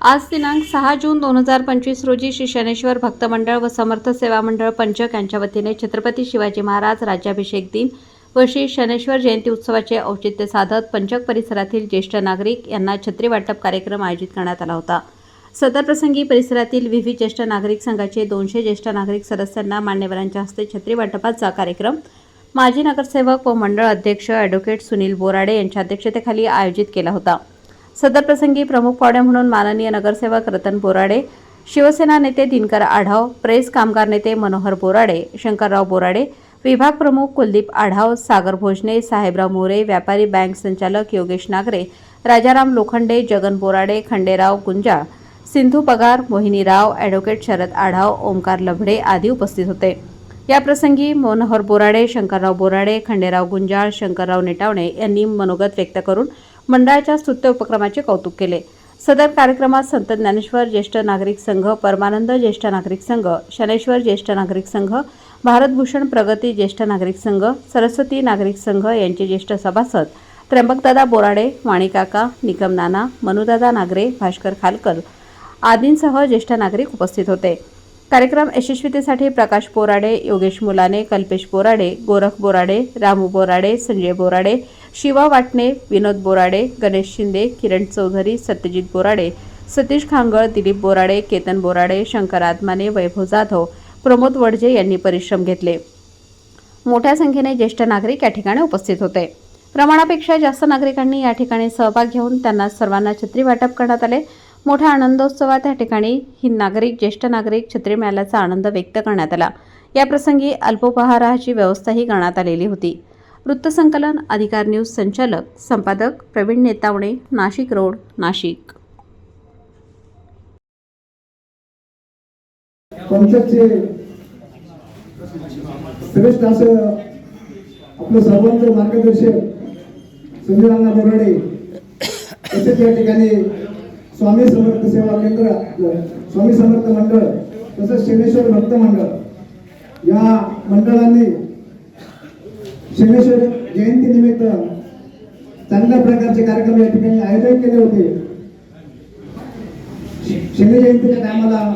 आज दिनांक सहा जून दोन हजार पंचवीस रोजी श्री शनेश्वर भक्त मंडळ व समर्थ सेवा मंडळ पंचक यांच्या वतीने छत्रपती शिवाजी महाराज राज्याभिषेक दिन व श्री शनेश्वर जयंती उत्सवाचे औचित्य साधत पंचक परिसरातील ज्येष्ठ नागरिक यांना छत्री वाटप कार्यक्रम आयोजित करण्यात आला होता. सदर प्रसंगी परिसरातील विविध ज्येष्ठ नागरिक संघाचे दोनशे ज्येष्ठ नागरिक सदस्यांना मान्यवरांच्या हस्ते छत्री वाटपाचा कार्यक्रम माजी नगरसेवक व मंडळ अध्यक्ष ॲडव्होकेट सुनील बोराडे यांच्या अध्यक्षतेखाली आयोजित केला होता. सदर प्रसंगी प्रमुख पाहुणे म्हणून माननीय नगरसेवक रतन बोराडे शिवसेना नेते दिनकर आढाव प्रेस कामगार नेते मनोहर बोराडे शंकरराव बोराडे विभाग प्रमुख कुलदीप आढाव सागर भोजने साहेबराव मोरे व्यापारी बँक संचालक योगेश नागरे राजाराम लोखंडे जगन बोराडे खंडेराव गुंजाळ सिंधू पगार मोहिनी राव ॲडव्होकेट शरद आढाव ओमकार लभडे आदी उपस्थित होते. या प्रसंगी मनोहर बोराडे शंकरराव बोराडे खंडेराव गुंजाळ शंकरराव नेटावणे यांनी मनोगत व्यक्त करून मंडळाच्या स्तुत्य उपक्रमाचे कौतुक केले. सदर कार्यक्रमात संत ज्ञानेश्वर ज्येष्ठ नागरिक संघ परमानंद ज्येष्ठ नागरिक संघ शनेश्वर ज्येष्ठ नागरिक संघ भारतभूषण प्रगती ज्येष्ठ नागरिक संघ सरस्वती नागरिक संघ यांचे ज्येष्ठ सभासद त्र्यंबकदादा बोराडे वाणीकाका निकम नाना मनुदादा नागरे भास्कर खालकर आदींसह ज्येष्ठ नागरिक उपस्थित होते. कार्यक्रम यशस्वीतेसाठी प्रकाश बोराडे योगेश मुलाने कल्पेश बोराडे गोरख बोराडे रामू बोराडे संजय बोराडे शिवा वाटणे विनोद बोराडे गणेश शिंदे किरण चौधरी सत्यजित बोराडे सतीश खांगळ दिलीप बोराडे केतन बोराडे शंकर आत्माने वैभव जाधव प्रमोद वडजे यांनी परिश्रम घेतले. मोठ्या संख्येने ज्येष्ठ नागरिक या ठिकाणी उपस्थित होते. प्रमाणापेक्षा जास्त नागरिकांनी या ठिकाणी सहभाग घेऊन त्यांना सर्वांना छत्री वाटप करण्यात आले. मोठ्या आनंदोत्सवात या ठिकाणी ही नागरिक ज्येष्ठ नागरिक छत्री मेळ्याचा आनंद व्यक्त करण्यात आला. याप्रसंगी अल्पोपहाराची व्यवस्थाही करण्यात आलेली होती. वृत्तसंकलन अधिकार न्यूज संचालक संपादक प्रवीण नेतावणे नाशिक रोड नाशिक. पंचायतचे श्रेष्ठ असं आपलं सर्वांचं मार्गदर्शक संजय बोराडे तसेच या ठिकाणी स्वामी समर्थ सेवा केंद्र स्वामी समर्थ मंडळ तसंच शनेश्वर भक्त मंडळ. या मंडळांनी शनेश्वर जयंती निमित्त चांगल्या प्रकारचे कार्यक्रम या ठिकाणी आयोजन केले होते. शनी जयंतीच्या टायमाला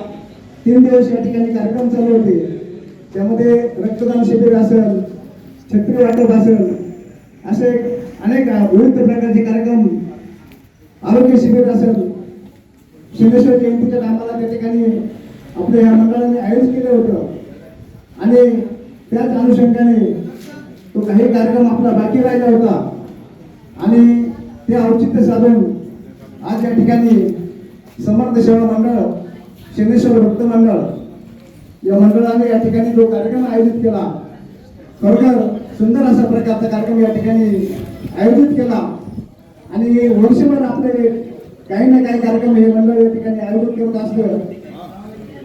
तीन दिवस या ठिकाणी कार्यक्रम चालू होते. त्यामध्ये रक्तदान शिबिर असेल छत्री वाटप असेल असे अनेक विविध प्रकारचे कार्यक्रम आरोग्य शिबिर असेल शिमेश्वर जयंतीच्या टायमाला त्या ठिकाणी आपल्या या मंडळाने आयोजित केलं होतं. आणि त्याच अनुषंगाने तो काही कार्यक्रम आपला बाकी राहिला होता. आणि ते औचित्य साधून आज या ठिकाणी समर्थ सेवा मंडळ शनेश्वर भक्त मंडळ या मंडळाने या ठिकाणी जो कार्यक्रम आयोजित केला खरोखर सुंदर असा प्रकारचा कार्यक्रम या ठिकाणी आयोजित केला. आणि वर्षभर आपले काही ना काही कार्यक्रम हे मंडळ या ठिकाणी आयोजित करत असलं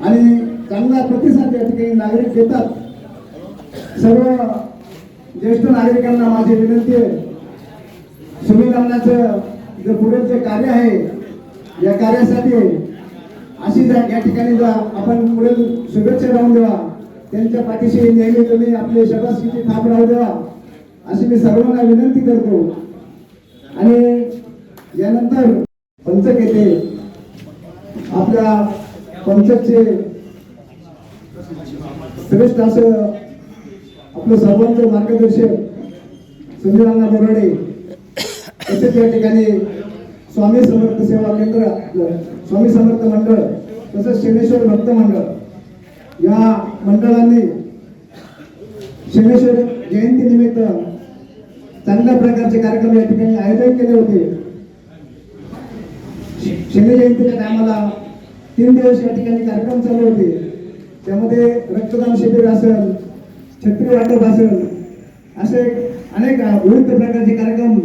आणि चांगला प्रतिसाद या ठिकाणी नागरिक देतात. सर्व ज्येष्ठ नागरिकांना माझी विनंती आहे. सुनील अण्णाचं जे पुढे जे कार्य आहे या कार्यासाठी अशी जा या ठिकाणी जा आपण पुढे शुभेच्छा राहून देवा त्यांच्या पाठीशी नेहमी तुम्ही आपले शबासकीची थाप राहू देवा अशी मी सर्वांना विनंती करतो. आणि यानंतर पंचक येथे आपल्या पंचकचे श्रेष्ठ असं आपलं सर्वांचं मार्गदर्शक संजय बोराडे तसेच या ठिकाणी स्वामी समर्थ सेवा केंद्र स्वामी समर्थ मंडळ तसंच शनेश्वर भक्त मंडळ. या मंडळांनी शनेश्वर जयंती निमित्त चांगल्या प्रकारचे कार्यक्रम या ठिकाणी आयोजन केले होते. शनी जयंतीच्या टायमाला तीन दिवस या ठिकाणी कार्यक्रम चालू होते. त्यामध्ये रक्तदान शिबिर असेल छत्री वाटप असेल असे अनेक विविध प्रकारचे कार्यक्रम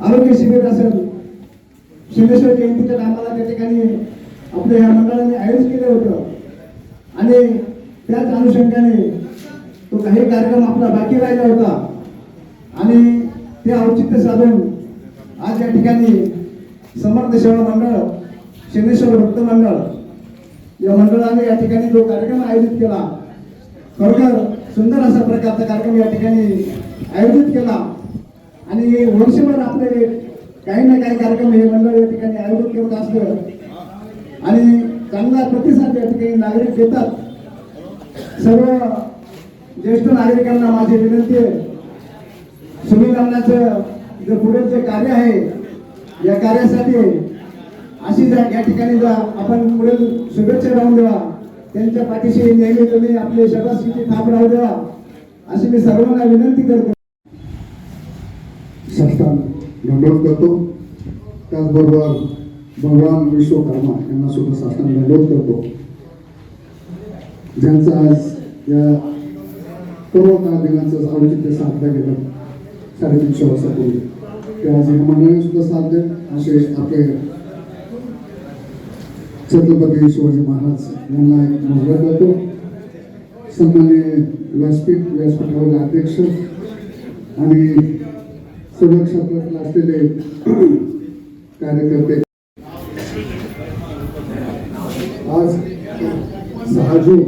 आरोग्य शिबिर असेल. शिमेश्वर जयंतीच्या टायमाला त्या ठिकाणी आपल्या या मंडळाने आयोजित केलं होतं. आणि त्याच अनुषंगाने तो काही कार्यक्रम आपला बाकी राहिला होता. आणि ते औचित्य साधून आज या ठिकाणी समर्थ सेवा मंडळ शनेश्वर भक्त मंडळ या मंडळाने या ठिकाणी जो कार्यक्रम आयोजित केला खरोखर सुंदर अशा प्रकारचा कार्यक्रम या ठिकाणी आयोजित केला. आणि वर्षभर आपले काही ना काही कार्यक्रम हे मंडळ या ठिकाणी आयोजित करत असलं आणि चांगला प्रतिसाद या ठिकाणी नागरिक देतात. सर्व ज्येष्ठ नागरिकांना माझी विनंती आहे. सुनील अण्णाचं जे पुढे जे कार्य आहे या कार्यासाठी अशी जर या ठिकाणी जा आपण पुढे शुभेच्छा राहून देवा त्यांच्या पाठीशी नेहमी तुम्ही आपले शबासकीची थाप राहू देवा अशी मी सर्वांना विनंती करतो. संस्थान दंडवत करतो त्याचबरोबर भगवान विश्वकर्मा यांना सुद्धा संस्थान दंडवत करतो ज्यांचं आज या कोरोना दिनाचं औचित्य साधलं गेलं साडेतीनशे वर्षापूर्वी. ते आज मंडळी सुद्धा साधले असे आपले छत्रपती शिवाजी महाराज यांना एक मोहरा करतो सन्मान्य व्यासपीठ व्यासपीठावरील अध्यक्ष आणि सर्व क्षेत्रातील असलेले कार्यकर्ते आज सहा जून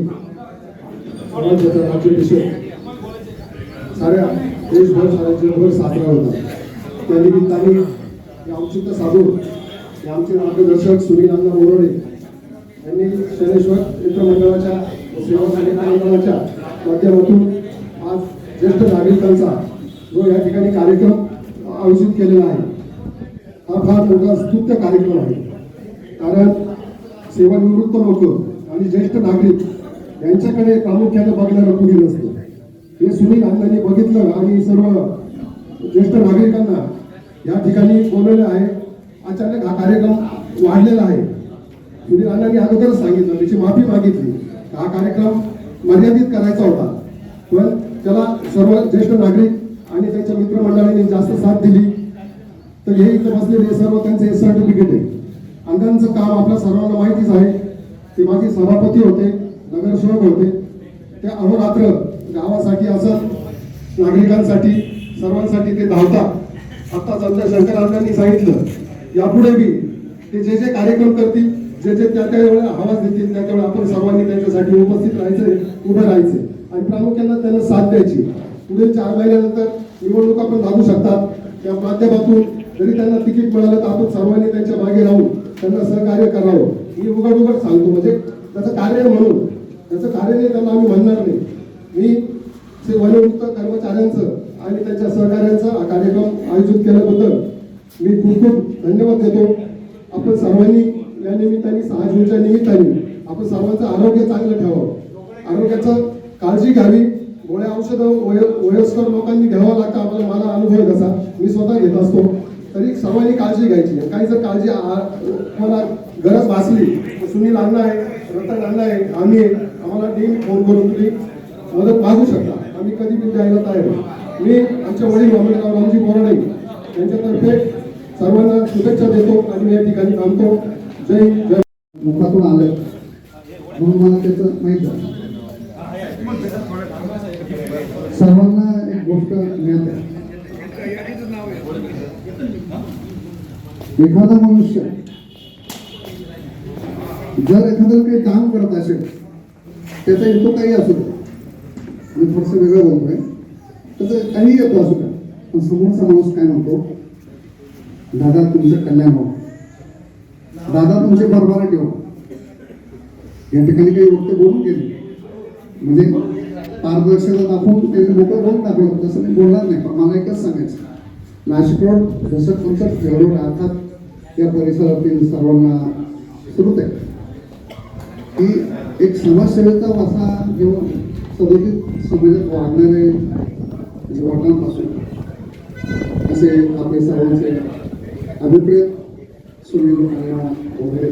साऱ्या देशभर साऱ्या जगभर साजरा होता त्या निमित्ताने औचित्य साधून आमचे मार्गदर्शक सुनील अण्णा मोरोडे यांनी शनेश्वर मित्रमंडळाच्या सेवा कार्यक्रमाच्या माध्यमातून आज ज्येष्ठ नागरिकांचा जो या ठिकाणी कार्यक्रम आयोजित केलेला आहे हा फार मोठा स्तुत्य कार्यक्रम आहे. कारण सेवानिवृत्त लोक आणि ज्येष्ठ नागरिक यांच्याकडे प्रामुख्याने बघणारं कुणी नसतं. हे सुनील अण्णांनी बघितलं आणि सर्व ज्येष्ठ नागरिकांना या ठिकाणी बोलवलं आहे. अचानक हा कार्यक्रम वाढलेला आहे. सुनील अण्णांनी अगोदरच सांगितलं त्याची माफी मागितली. हा कार्यक्रम मर्यादित करायचा होता. पण त्याला सर्व ज्येष्ठ नागरिक आणि त्यांच्या मित्रमंडळींनी जास्त साथ दिली. तर हे इथं बसलेले सर्व त्यांचे सर्टिफिकेट आहे. अण्णांचं काम आपल्या सर्वांना माहितीच आहे. ते माझे सभापती होते नगरसेवक होते. ते अहोरात्र गावासाठी असं नागरिकांसाठी सर्वांसाठी ते धावतात. आता आमच्या शंकरांनी सांगितलं यापुढे बी ते जे जे कार्यक्रम करतील जे जे त्या त्या वेळेला आवाज देतील त्या त्यावेळेला आपण सर्वांनी त्यांच्यासाठी उपस्थित राहायचे उभं राहायचे आणि प्रामुख्यानं त्यांना साथ द्यायची. पुढील चार महिन्यानंतर निवडणुका पण लागू शकतात. त्या माध्यमातून जरी त्यांना तिकीट मिळालं तर आपण सर्वांनी त्यांच्या मागे राहून त्यांना सहकार्य करावं. मी उघड उघड सांगतो म्हणजे त्याचं कार्य म्हणून त्याचं कार्य नाही त्यांना आम्ही म्हणणार नाही. मी श्री वनवृत्त कर्मचाऱ्यांचं आणि त्यांच्या सहकार्यांचा हा कार्यक्रम आयोजित केल्याबद्दल मी खूप खूप धन्यवाद देतो. आपण सर्वांनी या निमित्ताने सहा जूनच्या निमित्ताने आपण सर्वांचं आरोग्य चांगलं ठेवावं. आरोग्याचं काळजी घ्यावी. गोळ्या औषधं वय वयस्कर लोकांनी घ्यावं लागतं. आपल्याला मला अनुभव आहे कसा मी स्वतः घेत असतो. तरी सर्वांनी काळजी घ्यायची. काही जर काळजी मला गरज भासली तर सुनील अण्णा आहे रतन अण्णा आहे आम्ही आम्हाला नेहमी फोन करून तुम्ही मदत मागू शकता. आम्ही कधी बी द्यायला तयार आहे मी आमच्या वडील मामलेगाव रामजी बोराडे यांच्यातर्फे सर्वांना शुभेच्छा देतो आणि मी या ठिकाणी थांबतो. जय जय मुखातून आलं. म्हणून मला त्याचं माहीत आहे. सर्वांना एक गोष्ट ज्ञात आहे. एखादा मनुष्य जर एखादं काही काम करत असेल त्याचा इतो काही असू दे. मी थोडस वेगळं बोलतोय. त्याचं काही येतो असू द्या पण समोरचा माणूस काय म्हणतो? दादा तुमचं कल्याण हो दादा तुमचे बरोबर ठेव या ठिकाणी काही गोष्ट बोलून गेले. म्हणजे पारदर्शकता दाखवून त्यांनी मोठं बोलून दाखवलं तसं मी बोलणार नाही पण मला एकच सांगायचं नाशिक रोड जसं तुमचं खेळून राहतात या परिसरातील सर्वांना सुरू आहे. की एक समाजसेवेचा असा घेऊन सदोदित समाजात वाढणारे युवकांपासून असे आपले सर्वांचे अभिप्रेत सुनील अण्णा वगैरे.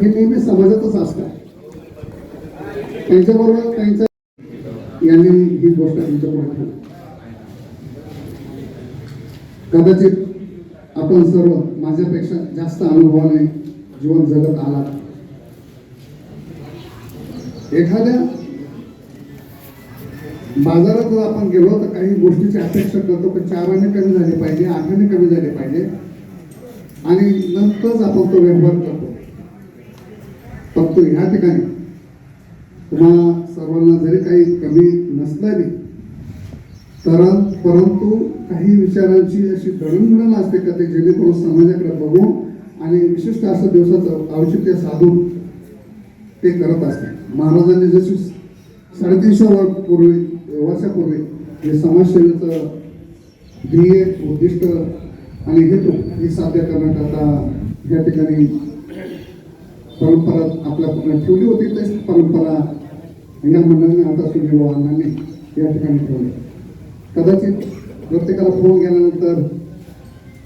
हे नेहमी समाजातच असतात. त्यांच्याबरोबर त्यांच्या यांनी ही गोष्ट त्यांच्याबरोबर ठेवली कदाचित आपण सर्व माझ्यापेक्षा जास्त अनुभवाने जीवन जगत आला एखाद्या बाजारात जर आपण गेलो तर काही गोष्टीची अपेक्षा करतो पण चाराने कमी झाली पाहिजे आठाने कमी झाले पाहिजे. आणि नंतरच आपण तो व्यवहार करतो. फक्त ह्या ठिकाणी. तुम्हाला सर्वांना जरी काही कमी नसलं तर परंतु काही विचारांची अशी दळणघडण असते का ते जेणेकरून समाजाकडे बघून आणि विशिष्ट असं दिवसाचं औचित्य साधून ते करत असते. महाराजांनी जशी साडेतीनशे पूर्वी प्रवासापूर्वी हे समाजसेवेचं ध्येय उद्दिष्ट आणि हेतू हे साध्य करण्याकरता या ठिकाणी परंपरा आपल्या पूर्ण ठेवली होती. तेच परंपरा या मंडळाने आता सुनील वाहनांनी या ठिकाणी ठेवली. कदाचित प्रत्येकाला फोन गेल्यानंतर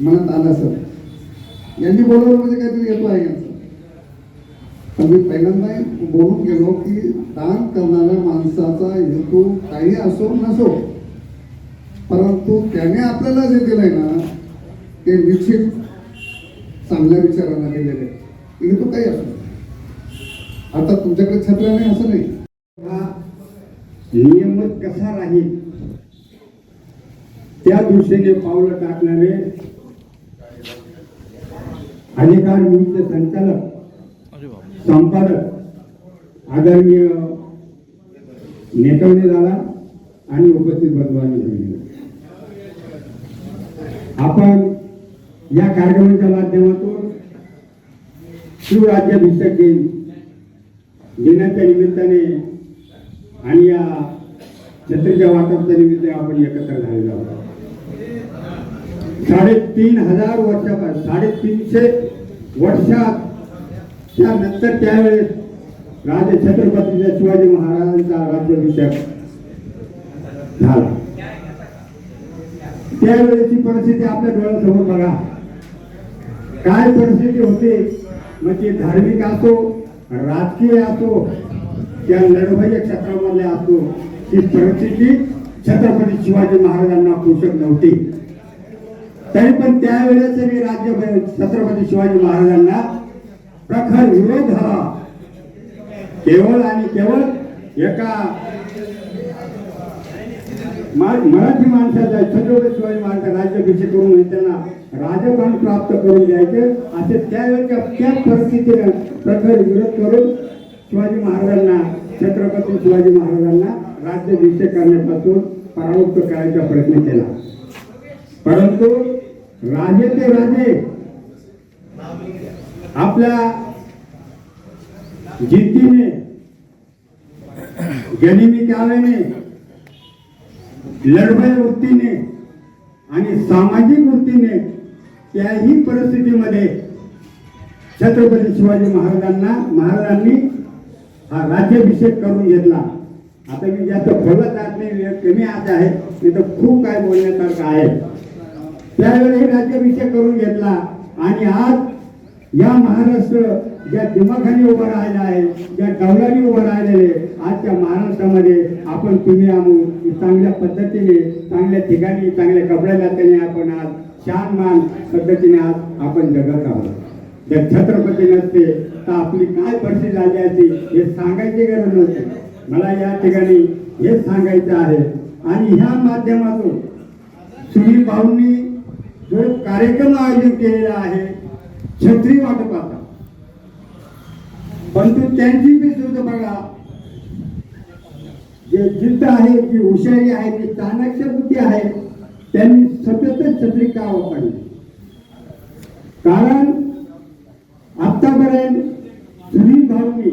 मनात आलं सर यांनी बोलवलं म्हणजे काहीतरी येतो आहे मी पहिल्यांदा बोलून गेलो की दान करणाऱ्या माणसाचा हेतू काही असो नसो परंतु त्याने आपल्याला जे दिलंय ना ते निश्चित चांगल्या विचारांना दिलेले हेतू काही असो आता तुमच्याकडे छत्र नाही असं नाही. हा नियमित कसा राहील? त्या दिवशीने पावलं टाकणारे अधिकार नियुक्त संचालक संपादक आदरणीय नेतवणे दादा आणि उपस्थित बंधूंनी सांगितलं आपण या कार्यक्रमाच्या माध्यमातून शिवराज्याभिषेक दिन दिनाच्या निमित्ताने आणि या छत्रीच्या वाटपच्या निमित्त आपण एकत्र झालेलो आहोत. साडेतीन हजार वर्षापासून साडेतीनशे वर्षात त्यानंतर त्यावेळेस राजे छत्रपतीच्या शिवाजी महाराजांचा राज्याभिषेक झाला. त्यावेळेची परिस्थिती आपल्या डोळ्यासमोर बघा. काय परिस्थिती होते? म्हणजे मग ते धार्मिक असो राजकीय असो त्या लढवय्य क्षेत्रामध्ये असो ती परिस्थिती छत्रपती शिवाजी महाराजांना पोषक नव्हती. तरी पण त्यावेळेस मी राज्य छत्रपती शिवाजी महाराजांना प्रखर विरोध झाला केवळ आणि केवळ एका मराठी माणसाचा छत्रपती शिवाजी महाराज राज्याभिषेक करून त्यांना राजपान प्राप्त करून द्यायचे असे त्यावेळेच्या त्याच परिस्थितीनं प्रखर विरोध करून शिवाजी महाराजांना छत्रपती शिवाजी महाराजांना राज्याभिषेक करण्यापासून परावृत्त करायचा प्रयत्न केला. परंतु राजे ते राजे आपल्या जिद्दीने गनिमी काव्याने लढवय वृत्तीने आणि सामाजिक वृत्तीने त्याही परिस्थितीमध्ये छत्रपती शिवाजी महाराजांना महाराजांनी हा राज्याभिषेक करून घेतला. आता मी जास्त बोलत जात नाही वेळ कमी आज आहे. मी तर खूप काय बोलण्यासारखं आहे. त्यावेळी राज्याभिषेक करून घेतला आणि आज या महाराष्ट्र ज्या दिमाखाने उभं राहिला आहे ज्या डवलाने उभं राहिलेले आजच्या महाराष्ट्रामध्ये आपण तुम्ही आम्ही चांगल्या पद्धतीने चांगल्या ठिकाणी चांगल्या कपड्या जाताने आपण आज छान मान पद्धतीने आज आपण जगत आहोत. जर छत्रपती नसते तर आपली काय परिस्थिती झाली असती हे सांगायची गरज नसते. मला या ठिकाणी हेच सांगायचं आहे. आणि ह्या माध्यमातून सुनील भाऊंनी जो कार्यक्रम आयोजित केलेला आहे छत्री वाटपाचा परंतु त्यांची बी सुद्धा बघा. जे जिद्द आहे जी हुशारी आहे जी चाणक्य बुद्धी आहे त्यांनी सततच छत्री का वापरली? कारण आतापर्यंत सुनील भाऊनी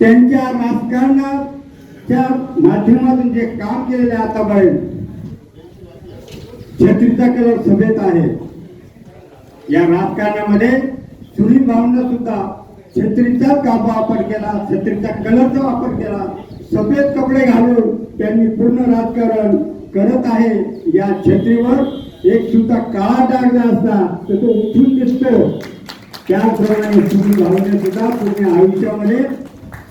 त्यांच्या राजकारणाच्या माध्यमातून जे काम केलेले आहे आतापर्यंत छत्रीचा कलर सभेत आहे. या राजकारणामध्ये सुनील भावना सुद्धा छत्रीचा का वापर केला छत्रीचा कलरचा वापर केला सफेद कपडे घालून त्यांनी पूर्ण राजकारण करत आहे. या छत्रीवर एक सुद्धा काळा डाग असता तर तो उठून दिसतो. त्याचप्रमाणे सुनील भाऊने सुद्धा पूर्ण आयुष्यामध्ये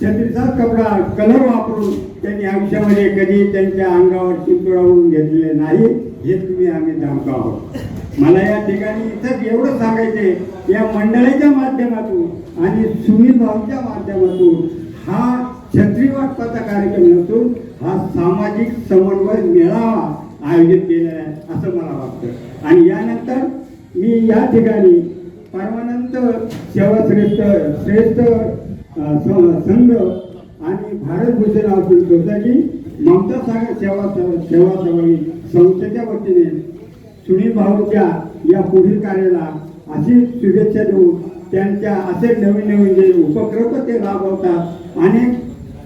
छत्रीचा कपडा कलर वापरून त्यांनी आयुष्यामध्ये कधी त्यांच्या अंगावर चिंतुळावून घेतलेले नाही. हे तुम्ही आम्ही जाणतो आहोत. मला या ठिकाणी इथंच एवढं सांगायचंय या मंडळाच्या माध्यमातून आणि सुनील भाऊच्या माध्यमातून हा छत्री वाटपाचा कार्यक्रम नसून हा सामाजिक समन्वय मेळावा आयोजित केलेला आहे असं मला वाटतं. आणि यानंतर मी या ठिकाणी परमानंद सेवा श्रेष्ठ श्रेष्ठ संघ आणि भारत भूषण सोसायटी ममता सागर सेवा सेवा सहभागी संस्थेच्या वतीने सुनील भाऊच्या या पुढील कार्याला अशी शुभेच्छा देऊन त्यांच्या असे नवीन नवीन जे उपक्रम ते राबवतात आणि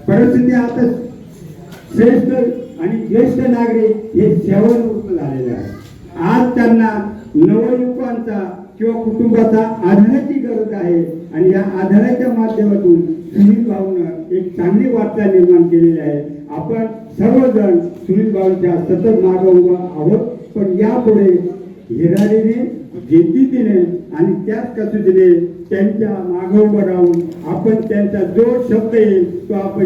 परिस्थिती आता श्रेष्ठ आणि ज्येष्ठ नागरिक हे सेवानिवृत्त झालेले आहेत. आज त्यांना नवयुवकांचा किंवा कुटुंबाचा आधाराची गरज आहे आणि या आधाराच्या माध्यमातून सुनील भाऊनं एक चांगली वार्ता निर्माण केलेली आहे. आपण सर्वजण सुनील भाऊच्या सतत मागे उभा आहोत. पण यापुढे हिरारीने जिद्दीने आणि त्याच कसोटीने त्यांच्या मागोवर राहून आपण त्यांचा जो शब्द येईल तो आपण